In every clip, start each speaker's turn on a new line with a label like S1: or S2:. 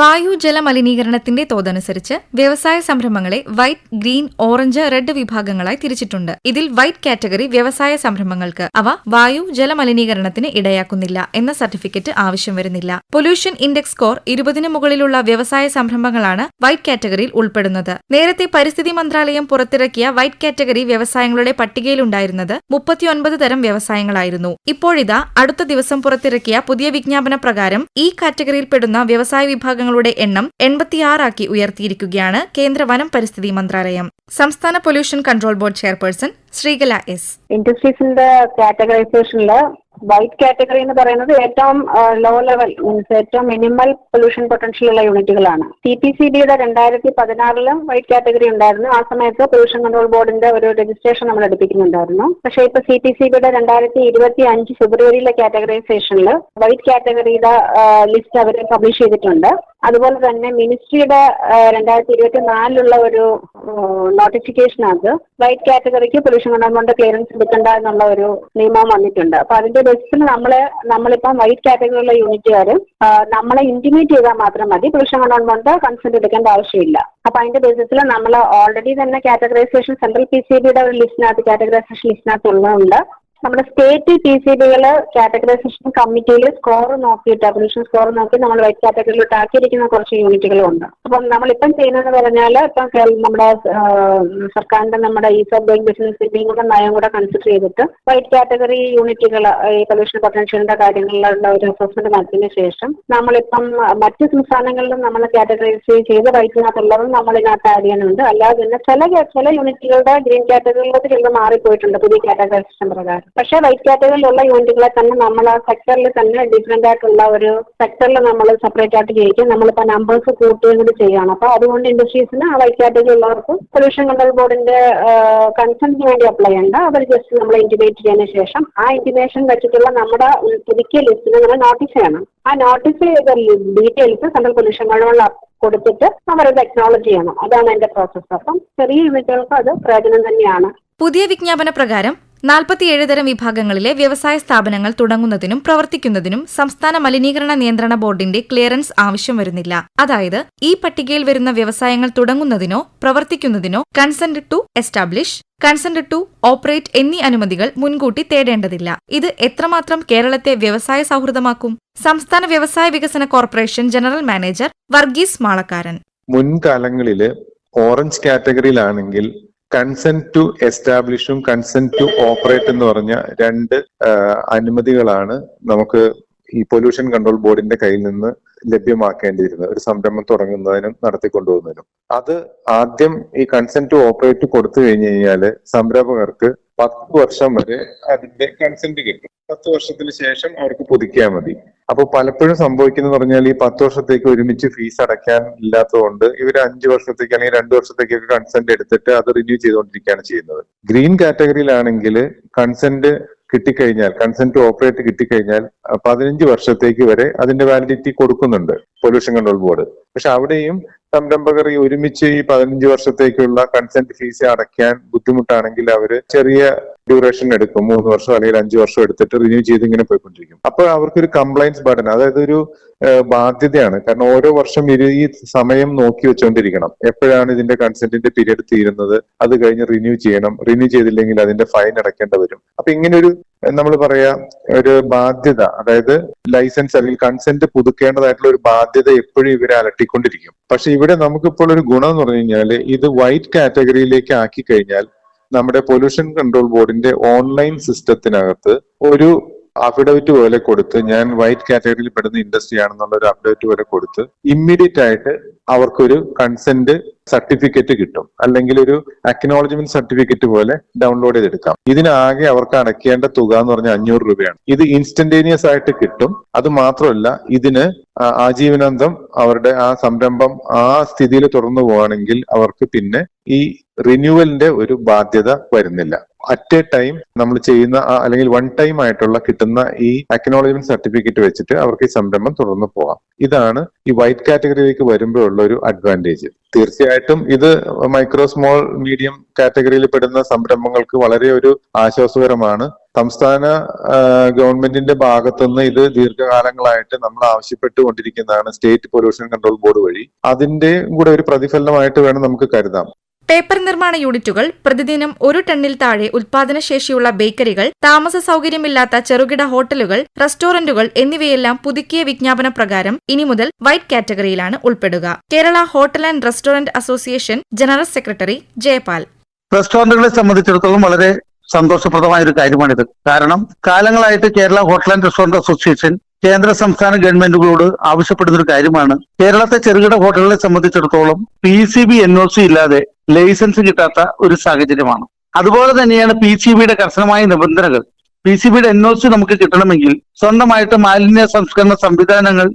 S1: വായു ജല മലിനീകരണത്തിന്റെ തോതനുസരിച്ച് വ്യവസായ സംരംഭങ്ങളെ വൈറ്റ് ഗ്രീൻ ഓറഞ്ച് റെഡ് വിഭാഗങ്ങളായി തിരിച്ചിട്ടുണ്ട്. ഇതിൽ വൈറ്റ് കാറ്റഗറി വ്യവസായ സംരംഭങ്ങൾക്ക് അവ വായു ജല മലിനീകരണത്തിന് ഇടയാക്കുന്നില്ല എന്ന സർട്ടിഫിക്കറ്റ് ആവശ്യം വരുന്നില്ല. പൊല്യൂഷൻ ഇൻഡെക്സ് സ്കോർ ഇരുപതിന് മുകളിലുള്ള വ്യവസായ സംരംഭങ്ങളാണ് വൈറ്റ് കാറ്റഗറിയിൽ ഉൾപ്പെടുന്നത്. നേരത്തെ പരിസ്ഥിതി മന്ത്രാലയം പുറത്തിറക്കിയ വൈറ്റ് കാറ്റഗറി വ്യവസായങ്ങളുടെ പട്ടികയിലുണ്ടായിരുന്നത് മുപ്പത്തിയൊൻപത് തരം വ്യവസായങ്ങളായിരുന്നു. ഇപ്പോഴിതാ അടുത്ത ദിവസം പുറത്തിറക്കിയ പുതിയ വിജ്ഞാപന പ്രകാരം ഈ കാറ്റഗറിയിൽപ്പെടുന്ന വ്യവസായ വിഭാഗങ്ങളുടെ എണ്ണം എൺപത്തിയാറാക്കി ഉയർത്തിയിരിക്കുകയാണ് കേന്ദ്ര വനം പരിസ്ഥിതി മന്ത്രാലയം. സംസ്ഥാന pollution control board chairperson Sreekala S.
S2: ഇൻഡസ്ട്രീസിന്റെ കാറ്റഗറൈസേഷനിൽ വൈറ്റ് കാറ്റഗറി എന്ന് പറയുന്നത് ഏറ്റവും ലോ ലെവൽ മീൻസ് ഏറ്റവും മിനിമൽ പൊല്യൂഷൻ പൊട്ടൻഷ്യൽ ഉള്ള യൂണിറ്റുകളാണ് സി പി സി ബിയുടെ രണ്ടായിരത്തി പതിനാറിലും വൈറ്റ് കാറ്റഗറി ഉണ്ടായിരുന്നു. ആ സമയത്ത് പൊല്യൂഷൻ കൺട്രോൾ ബോർഡിന്റെ ഒരു രജിസ്ട്രേഷൻ നമ്മൾ എടുപ്പിക്കുന്നുണ്ടായിരുന്നു. പക്ഷേ ഇപ്പൊ സി പി സി ബിയുടെ രണ്ടായിരത്തി ഇരുപത്തി അഞ്ച് ഫെബ്രുവരിയിലെ കാറ്റഗറൈസേഷനിൽ വൈറ്റ് കാറ്റഗറിയുടെ ലിസ്റ്റ് അവർ പബ്ലിഷ് ചെയ്തിട്ടുണ്ട്. അതുപോലെ തന്നെ മിനിസ്ട്രിയുടെ രണ്ടായിരത്തി ഇരുപത്തി നാലിലുള്ള ഒരു നോട്ടിഫിക്കേഷനകത്ത് വൈറ്റ് കാറ്റഗറിക്ക് പൊല്യൂഷൻ കൺട്രോൾ ബോർഡിന്റെ ക്ലിയറൻസ് എടുക്കേണ്ട എന്നുള്ള ഒരു നിയമം വന്നിട്ടുണ്ട്. അപ്പൊ അതിന്റെ ബേസിൽ നമ്മളെ നമ്മളിപ്പം വൈറ്റ് കാറ്റഗറിയിലുള്ള യൂണിറ്റുകാർ നമ്മളെ ഇന്റിമേറ്റ് ചെയ്താൽ മാത്രം മതി. കൺട്രോൾ ബോർഡ് കൺസെന്റ് എടുക്കേണ്ട ആവശ്യമില്ല. അപ്പൊ അതിന്റെ ബേസിസിൽ നമ്മൾ ഓൾറെഡി തന്നെ കാറ്റഗറൈസേഷൻ സെൻട്രൽ പി സി ബിയുടെ ഒരു ലിസ്റ്റിനകത്ത് കാറ്റഗറൈസേഷൻ ലിസ്റ്റിനകത്ത് ഉള്ളതുകൊണ്ട് നമ്മുടെ സ്റ്റേറ്റ് പി സി ബികൾ കാറ്റഗറൈസേഷൻ കമ്മിറ്റിയിൽ സ്കോർ നോക്കിയിട്ട് പൊല്യൂഷൻ സ്കോർ നോക്കി നമ്മൾ വൈറ്റ് കാറ്റഗറിയിലോട്ട് ആക്കിയിരിക്കുന്ന കുറച്ച് യൂണിറ്റുകളും ഉണ്ട് അപ്പം നമ്മളിപ്പം ചെയ്യുന്നതെന്ന് പറഞ്ഞാൽ ഇപ്പം നമ്മുടെ സർക്കാരിന്റെ നമ്മുടെ ഈസ് ഓഫ് ഡൂയിങ് ബിസിനസ് ഇതിന്റെയും കൂടെ നയം കൂടെ കൺസിഡർ ചെയ്തിട്ട് വൈറ്റ് കാറ്റഗറി യൂണിറ്റുകൾ ഈ പൊല്യൂഷൻ പൊട്ടൻഷ്യലിന്റെ കാര്യങ്ങളിലുള്ള ഒരു അസസ്മെന്റ് നടത്തിയതിനു ശേഷം നമ്മളിപ്പം മറ്റ് സംസ്ഥാനങ്ങളിലും നമ്മൾ കാറ്റഗറൈസ് ചെയ്ത് വൈറ്റിനകത്തുള്ളതും നമ്മൾ ഇതിനകത്ത് ആഡ് ചെയ്യുന്നുണ്ട് അല്ലാതെ തന്നെ ചില ചില യൂണിറ്റുകളുടെ ഗ്രീൻ കാറ്റഗറിയിലോട്ട് ചിലത് മാറിപ്പോയിട്ടുണ്ട് പുതിയ കാറ്റഗറൈസേഷൻ പ്രകാരം. പക്ഷേ വൈറ്റ് കാറ്റഗറിയിലുള്ള യൂണിറ്റുകളെ തന്നെ നമ്മൾ ആ സെക്ടറിൽ തന്നെ ഡിഫറെന്റ് ആയിട്ടുള്ള ഒരു സെക്ടറിൽ നമ്മൾ സെപ്പറേറ്റ് ആയിട്ട് ചെയ്യിക്കും നമ്മളിപ്പോൾ നമ്പേഴ്സ് കൂട്ടുകയും കൂടി ചെയ്യണം അപ്പോൾ അതുകൊണ്ട് ഇൻഡസ്ട്രീസിന് ആ വൈറ്റ് കാറ്റഗറി ഉള്ളവർക്ക് പൊല്യൂഷൻ കൺട്രോൾ ബോർഡിന്റെ കൺസെന്റിന് വേണ്ടി അപ്ലൈ ചെയ്യേണ്ട. അവർ ജസ്റ്റ് നമ്മൾ ഇന്റിമേറ്റ് ചെയ്യുന്ന ശേഷം ആ ഇന്റിമേഷൻ വെച്ചിട്ടുള്ള നമ്മുടെ പുതുക്കിയ ലിസ്റ്റിന് നമ്മൾ നോട്ടീസ് ചെയ്യണം. ആ നോട്ടീസ് ചെയ്ത ഡീറ്റെയിൽസ് സെൻട്രൽ പൊല്യൂഷൻ കൺട്രോളിൽ കൊടുത്തിട്ട് അവരത് അക്നോളജ് ചെയ്യണം. അതാണ് അതിന്റെ പ്രോസസ്സ് അപ്പം ചെറിയ യൂണിറ്റുകൾക്ക് അത് പ്രയോജനം തന്നെയാണ്.
S1: പുതിയ വിജ്ഞാപന പ്രകാരം നാൽപ്പത്തിയേഴ് തരം വിഭാഗങ്ങളിലെ വ്യവസായ സ്ഥാപനങ്ങൾ തുടങ്ങുന്നതിനും പ്രവർത്തിക്കുന്നതിനും സംസ്ഥാന മലിനീകരണ നിയന്ത്രണ ബോർഡിന്റെ ക്ലിയറൻസ് ആവശ്യം വരുന്നില്ല. അതായത് ഈ പട്ടികയിൽ വരുന്ന വ്യവസായങ്ങൾ തുടങ്ങുന്നതിനോ പ്രവർത്തിക്കുന്നതിനോ consent to establish consent to operate എന്നീ അനുമതികൾ മുൻകൂട്ടി തേടേണ്ടതില്ല. ഇത് എത്രമാത്രം കേരളത്തെ വ്യവസായ സൗഹൃദമാക്കും? സംസ്ഥാന വ്യവസായ വികസന corporation general manager Varghese Malakkaran.
S3: മുൻകാലങ്ങളിൽ ഓറഞ്ച് കാറ്റഗറിയിലാണെങ്കിൽ കൺസെന്റ് ടു എസ്റ്റാബ്ലിഷും കൺസെന്റ് ടു ഓപ്പറേറ്റ് എന്ന് പറഞ്ഞ രണ്ട് അനുമതികളാണ് നമുക്ക് ഈ പൊല്യൂഷൻ കൺട്രോൾ ബോർഡിന്റെ കയ്യിൽ നിന്ന് ലഭ്യമാക്കേണ്ടിയിരുന്നത്. ഒരു സംരംഭം തുടങ്ങുന്നതിനും നടത്തിക്കൊണ്ടുപോകുന്നതിനും. അത് ആദ്യം ഈ കൺസെന്റ് ടു ഓപ്പറേറ്റ് കൊടുത്തു കഴിഞ്ഞു കഴിഞ്ഞാൽ സംരംഭകർക്ക് പത്ത് വർഷം വരെ അതിന്റെ കൺസെന്റ് കിട്ടും. പത്ത് വർഷത്തിന് ശേഷം അവർക്ക് പുതുക്കിയാൽ മതി. അപ്പൊ പലപ്പോഴും സംഭവിക്കുന്നത് പറഞ്ഞാൽ ഈ പത്ത് വർഷത്തേക്ക് ഒരുമിച്ച് ഫീസ് അടയ്ക്കാൻ ഇല്ലാത്തതുകൊണ്ട് ഇവർ അഞ്ച് വർഷത്തേക്ക് അല്ലെങ്കിൽ രണ്ട് വർഷത്തേക്കൊക്കെ കൺസെന്റ് എടുത്തിട്ട് അത് റിന്യൂ ചെയ്തുകൊണ്ടിരിക്കുകയാണ് ചെയ്യുന്നത്. ഗ്രീൻ കാറ്റഗറിയിലാണെങ്കിൽ കൺസെന്റ് കിട്ടിക്കഴിഞ്ഞാൽ കൺസെന്റ് ടു ഓപ്പറേറ്റ് കിട്ടിക്കഴിഞ്ഞാൽ പതിനഞ്ച് വർഷത്തേക്ക് വരെ അതിന്റെ വാലിഡിറ്റി കൊടുക്കുന്നുണ്ട്. പൊല്യൂഷൻ കൺട്രോൾ ബോർഡ് പക്ഷെ അവിടെയും സംരംഭകർ ഈ ഒരുമിച്ച് ഈ പതിനഞ്ച് വർഷത്തേക്കുള്ള കൺസെന്റ് ഫീസ് അടയ്ക്കാൻ ബുദ്ധിമുട്ടാണെങ്കിൽ അവർ ചെറിയ ഡ്യൂറേഷൻ എടുക്കും. മൂന്ന് വർഷം അല്ലെങ്കിൽ അഞ്ചു വർഷം എടുത്തിട്ട് റിന്യൂ ചെയ്ത് ഇങ്ങനെ പോയിക്കൊണ്ടിരിക്കും. അപ്പോൾ അവർക്കൊരു കംപ്ലൈൻസ് ബർഡൻ അതായത് ഒരു ബാധ്യതയാണ്. കാരണം ഓരോ വർഷം ഈ സമയം നോക്കി വെച്ചുകൊണ്ടിരിക്കണം എപ്പോഴാണ് ഇതിന്റെ കൺസെന്റിന്റെ പീരീഡ് തീരുന്നത്? അത് കഴിഞ്ഞ് റിന്യൂ ചെയ്യണം. റിന്യൂ ചെയ്തില്ലെങ്കിൽ അതിന്റെ ഫൈൻ അടയ്ക്കേണ്ടി വരും. അപ്പൊ ഇങ്ങനെ ഒരു നമ്മൾ പറയാ ഒരു ബാധ്യത. അതായത് ലൈസൻസ് അല്ലെങ്കിൽ കൺസെന്റ് പുതുക്കേണ്ടതായിട്ടുള്ള ഒരു ബാധ്യത എപ്പോഴും ഇവരെ അലട്ടിക്കൊണ്ടിരിക്കും. പക്ഷെ ഇവിടെ നമുക്കിപ്പോൾ ഒരു ഗുണം എന്ന് പറഞ്ഞു കഴിഞ്ഞാൽ ഇത് വൈറ്റ് കാറ്റഗറിയിലേക്ക് ആക്കി കഴിഞ്ഞാൽ നമ്മുടെ പൊല്യൂഷൻ കൺട്രോൾ ബോർഡിന്റെ ഓൺലൈൻ സിസ്റ്റത്തിനകത്ത് ഒരു അഫിഡവിറ്റ് പോലെ കൊടുത്ത് ഞാൻ വൈറ്റ് കാറ്റഗറിയിൽ പെടുന്ന ഇൻഡസ്ട്രി ആണെന്നുള്ള ഒരു അഫിഡവിറ്റ് പോലെ കൊടുത്ത് ഇമ്മീഡിയറ്റ് ആയിട്ട് അവർക്കൊരു കൺസെന്റ് സർട്ടിഫിക്കറ്റ് കിട്ടും. അല്ലെങ്കിൽ ഒരു അക്നോളജ്മെന്റ് സർട്ടിഫിക്കറ്റ് പോലെ ഡൗൺലോഡ് ചെയ്തെടുക്കാം. ഇതിനാകെ അവർക്ക് അടയ്ക്കേണ്ട തുക എന്ന് പറഞ്ഞാൽ അഞ്ഞൂറ് രൂപയാണ്. ഇത് ഇൻസ്റ്റന്റേനിയസ് ആയിട്ട് കിട്ടും. അത് മാത്രമല്ല ഇതിന് ആജീവനാന്തം അവരുടെ ആ സംരംഭം ആ സ്ഥിതിയിൽ തുടർന്നു പോവുകയാണെങ്കിൽ അവർക്ക് പിന്നെ ഈ റിന്യൂവലിന്റെ ഒരു ബാധ്യത വരുന്നില്ല. അറ്റ് എ ടൈം നമ്മൾ ചെയ്യുന്ന അല്ലെങ്കിൽ വൺ ടൈം ആയിട്ടുള്ള കിട്ടുന്ന ഈ അക്നോളജ്മെന്റ് സർട്ടിഫിക്കറ്റ് വെച്ചിട്ട് അവർക്ക് ഈ സംരംഭം തുടർന്ന് പോകാം ഇതാണ് ഈ വൈറ്റ് കാറ്റഗറിയിലേക്ക് വരുമ്പോഴുള്ള ഒരു അഡ്വാന്റേജ് തീർച്ചയായിട്ടും ഇത് മൈക്രോ സ്മോൾ മീഡിയം കാറ്റഗറിയിൽ പെടുന്ന സംരംഭങ്ങൾക്ക് വളരെ ഒരു ആശ്വാസകരമാണ്. സംസ്ഥാന ഗവൺമെന്റിന്റെ ഭാഗത്തുനിന്ന് ഇത് ദീർഘകാലങ്ങളായിട്ട് നമ്മൾ ആവശ്യപ്പെട്ടുകൊണ്ടിരിക്കുന്നതാണ് സ്റ്റേറ്റ് പൊല്യൂഷൻ കൺട്രോൾ ബോർഡ് വഴി. അതിന്റെ കൂടെ ഒരു പ്രതിഫലനമായിട്ട് വേണം നമുക്ക് കരുതാം.
S1: പേപ്പർ നിർമ്മാണ യൂണിറ്റുകൾ പ്രതിദിനം ഒരു ടണ്ണിൽ താഴെ ഉൽപാദനശേഷിയുള്ള ബേക്കറികൾ താമസ സൗകര്യമില്ലാത്ത ചെറുകിട ഹോട്ടലുകൾ റെസ്റ്റോറന്റുകൾ എന്നിവയെല്ലാം പുതുക്കിയ വിജ്ഞാപന പ്രകാരം ഇനി മുതൽ വൈറ്റ് കാറ്റഗറിയിലാണ് ഉൾപ്പെടുക. Kerala hotel and restaurant association general secretary Jayapal.
S4: റെസ്റ്റോറന്റുകളെ സംബന്ധിച്ചിടത്തോളം വളരെ സന്തോഷപ്രദമായ ഒരു കാര്യമാണിത്. കാരണം കാലങ്ങളായിട്ട് Kerala hotel and restaurant association കേന്ദ്ര സംസ്ഥാന ഗവൺമെന്റുകളോട് ആവശ്യപ്പെടുന്ന ഒരു കാര്യമാണ്. കേരളത്തെ ചെറുകിട ഹോട്ടലുകളെ സംബന്ധിച്ചിടത്തോളം P C B N O C ഇല്ലാതെ ലൈസൻസ് കിട്ടാത്ത ഒരു സാഹചര്യമാണ്. അതുപോലെ തന്നെയാണ് പി സി ബിയുടെ കർശനമായ നിബന്ധനകൾ. പി സി ബിയുടെ എൻ ഒ സി നമുക്ക് കിട്ടണമെങ്കിൽ സ്വന്തമായിട്ട് മാലിന്യ സംസ്കരണ സംവിധാനങ്ങൾ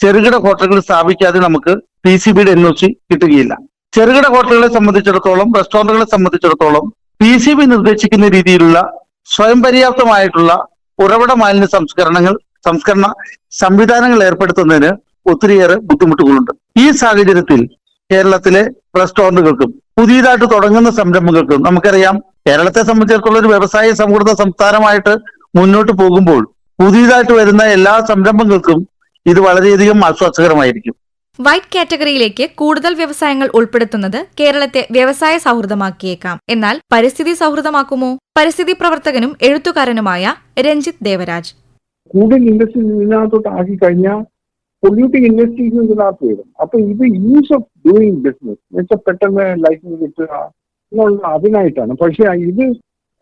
S4: ചെറുകിട ഹോട്ടലുകൾ സ്ഥാപിക്കാതെ നമുക്ക് പി സി ബിയുടെ എൻ ഒ സി കിട്ടുകയില്ല. ചെറുകിട ഹോട്ടലുകളെ സംബന്ധിച്ചിടത്തോളം റെസ്റ്റോറന്റുകളെ സംബന്ധിച്ചിടത്തോളം പി സി ബി നിർദ്ദേശിക്കുന്ന രീതിയിലുള്ള സ്വയം പര്യാപ്തമായിട്ടുള്ള ഉറവിട മാലിന്യ സംസ്കരണങ്ങൾ സംസ്കരണ സംവിധാനങ്ങൾ ഏർപ്പെടുത്തുന്നതിന് ഒത്തിരിയേറെ ബുദ്ധിമുട്ടുകളുണ്ട്. ഈ സാഹചര്യത്തിൽ കേരളത്തിലെ റെസ്റ്റോറന്റുകൾക്കും പുതിയതായിട്ട് തുടങ്ങുന്ന സംരംഭങ്ങൾക്കും നമുക്കറിയാം കേരളത്തെ സംബന്ധിച്ചിടത്തോളം ഒരു വ്യവസായ സമൃദ്ധ സംസ്ഥാനമായിട്ട് മുന്നോട്ട് പോകുമ്പോൾ പുതിയതായിട്ട് വരുന്ന എല്ലാ സംരംഭങ്ങൾക്കും ഇത് വളരെയധികം ആശ്വാസകരമായിരിക്കും.
S1: വൈറ്റ് കാറ്റഗറിയിലേക്ക് കൂടുതൽ വ്യവസായങ്ങൾ ഉൾപ്പെടുത്തുന്നത് കേരളത്തെ വ്യവസായ സൗഹൃദമാക്കിയേക്കാം. എന്നാൽ പരിസ്ഥിതി സൗഹൃദമാക്കുമോ? പരിസ്ഥിതി പ്രവർത്തകനും എഴുത്തുകാരനുമായ രഞ്ജിത്ത് ദേവരാജ്.
S5: കൂടുതൽ ഇൻഡസ്ട്രി ഇതിനകത്തോട്ട് ആക്കി കഴിഞ്ഞാൽ പൊല്യൂട്ടിംഗ് ഇൻഡസ്ട്രീസ് ഇതിനകത്ത് വരും. അപ്പൊ ഇത് യൂസ് ഓഫ് ഡൂയിങ് ബിസിനസ് എന്നുവെച്ചാൽ പെട്ടെന്ന് ലൈസൻസ് കിട്ടുക എന്നുള്ള അതിനായിട്ടാണ്. പക്ഷെ ഇത്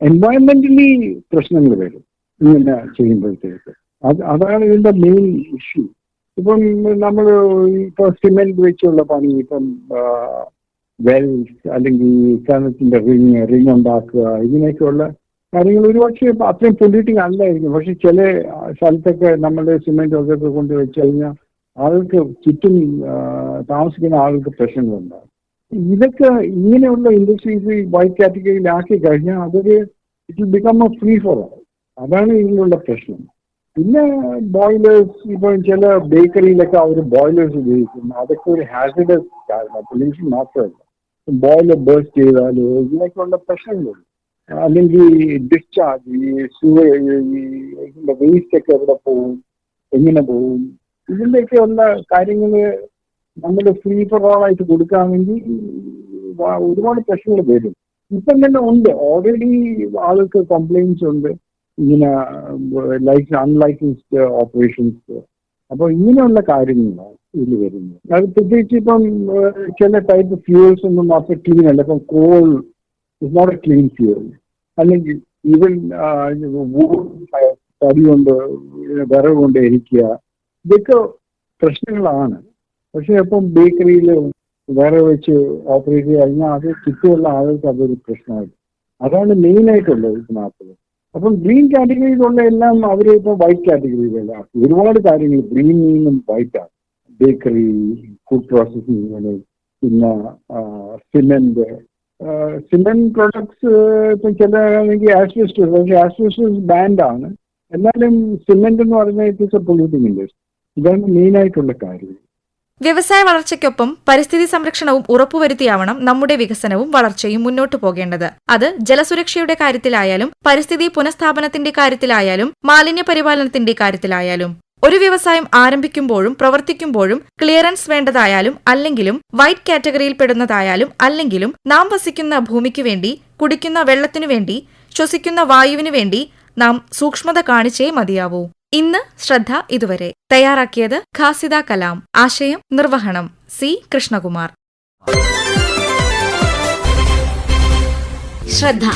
S5: എൻവയൺമെന്റലി പ്രശ്നങ്ങൾ വരും ഇങ്ങനെ ചെയ്യുമ്പോഴത്തേക്ക്. അത് അതാണ് ഇതിന്റെ മെയിൻ ഇഷ്യൂ ഇപ്പം നമ്മൾ ഇപ്പൊ സിമെന്റ് വെച്ചുള്ള പണി ഇപ്പം വെൽസ് അല്ലെങ്കിൽ കിണറ്റിന്റെ റിങ് റിങ് ഉണ്ടാക്കുക ഇതിനൊക്കെയുള്ള കാര്യങ്ങൾ ഒരുപക്ഷെ അത്രയും പൊല്യൂട്ടിങ് അല്ലായിരിക്കും. പക്ഷെ ചില സ്ഥലത്തൊക്കെ നമ്മൾ സിമെന്റ് ഒക്കെ കൊണ്ട് വെച്ച് കഴിഞ്ഞാൽ ആൾക്ക് ചുറ്റും താമസിക്കുന്ന ആൾക്ക് പ്രശ്നങ്ങളുണ്ടാകും ഇതൊക്കെ ഇങ്ങനെയുള്ള ഇൻഡസ്ട്രീസ് വൈറ്റ് കാറ്റഗറിയിലാക്കി കഴിഞ്ഞാൽ അതൊരു it become a free for അതാണ് ഇതിനുള്ള പ്രശ്നം. പിന്നെ ബോയിലേഴ്സ് ഇപ്പൊ ചില ബേക്കറിയിലൊക്കെ അവർ ബോയിലേഴ്സ് ഉപയോഗിക്കുന്നു. അതൊക്കെ ഒരു ഹാസിഡസ് കാരണം. പൊല്യൂഷൻ മാത്രമല്ല. ബോയിലർ ബേസ്റ്റ് ചെയ്താലോ ഇതിനൊക്കെയുള്ള പ്രശ്നങ്ങളുണ്ട്. അല്ലെങ്കിൽ ഡിസ്ചാർജ് ഈ സുവ ഈ വേസ്റ്റ് ഒക്കെ എവിടെ പോകും? എങ്ങനെ പോവും ഇതിന്റെയൊക്കെയുള്ള കാര്യങ്ങൾ നമ്മൾ ഫ്രീ ഫോർ ഓൾ ആയിട്ട് കൊടുക്കുകയാണെങ്കിൽ ഒരുപാട് പ്രശ്നങ്ങൾ വരും. ഇപ്പം തന്നെ ഉണ്ട്. ഓൾറെഡി ആൾക്ക് കംപ്ലൈൻസ് ഉണ്ട്. ഇങ്ങനെ ലൈക്ക് അൺലൈസൻസ്ഡ് ഓപ്പറേഷൻസ് അപ്പൊ ഇങ്ങനെയുള്ള കാര്യങ്ങളാണ് ഇതിൽ വരുന്നത്. അത് പ്രത്യേകിച്ച് ഇപ്പം ചില ടൈപ്പ് ഫ്യൂൾസ് ഒന്നും അത്ര ക്ലീൻ അല്ല. ഇപ്പം coal is not a clean fuel അല്ലെങ്കിൽ ഈവൻ തടി കൊണ്ട് വിറവ് കൊണ്ട് എരിക്കുക ഇതൊക്കെ പ്രശ്നങ്ങളാണ്. പക്ഷെ ഇപ്പം ബേക്കറിയിൽ വേറെ വെച്ച് ഓപ്പറേറ്റ് കഴിഞ്ഞാൽ അത് ചുറ്റുമുള്ള ആളുകൾക്ക് അതൊരു പ്രശ്നമായിട്ട് അതാണ് മെയിനായിട്ടുള്ളത് ഇതിനകത്ത്. അപ്പം ഗ്രീൻ കാറ്റഗറിയിലുള്ള എല്ലാം അവർ ഇപ്പൊ വൈറ്റ് കാറ്റഗറിയിലല്ല ഒരുപാട് കാര്യങ്ങൾ ഗ്രീനിൽ നിന്നും വൈറ്റ് ആണ്. ബേക്കറി ഫുഡ് പ്രോസസ്സിംഗ് പിന്നെ സിമെന്റ് സിമെന്റ് പ്രൊഡക്ട്സ് ഇപ്പം ചില ആണെങ്കിൽ ആസ്ബസ്റ്റസ് പക്ഷേ ആസ്ബസ്റ്റസ് ബാൻഡാണ് എന്നാലും സിമെന്റ് എന്ന് പറഞ്ഞാൽ it is a polluting industry ഇതാണ് മെയിൻ ആയിട്ടുള്ള കാര്യം.
S1: വ്യവസായ വളർച്ചയ്ക്കൊപ്പം പരിസ്ഥിതി സംരക്ഷണവും ഉറപ്പുവരുത്തിയാവണം നമ്മുടെ വികസനവും വളർച്ചയും മുന്നോട്ടു പോകേണ്ടത്. അത് ജലസുരക്ഷയുടെ കാര്യത്തിലായാലും പരിസ്ഥിതി പുനഃസ്ഥാപനത്തിന്റെ കാര്യത്തിലായാലും മാലിന്യ പരിപാലനത്തിന്റെ കാര്യത്തിലായാലും. ഒരു വ്യവസായം ആരംഭിക്കുമ്പോഴും പ്രവർത്തിക്കുമ്പോഴും ക്ലിയറൻസ് വേണ്ടതായാലും അല്ലെങ്കിലും വൈറ്റ് കാറ്റഗറിയിൽ പെടുന്നതായാലും അല്ലെങ്കിലും നാം വസിക്കുന്ന ഭൂമിക്കു വേണ്ടി കുടിക്കുന്ന വെള്ളത്തിനു വേണ്ടി ശ്വസിക്കുന്ന വായുവിനു വേണ്ടി നാം സൂക്ഷ്മത കാണിച്ചേ മതിയാവൂ. ഇന്ന് ശ്രദ്ധ ഇതുവരെ. തയ്യാറാക്കിയത് ഖാസിദ കലാം. ആശയം നിർവഹണം സി കൃഷ്ണകുമാർ.
S6: ശ്രദ്ധ.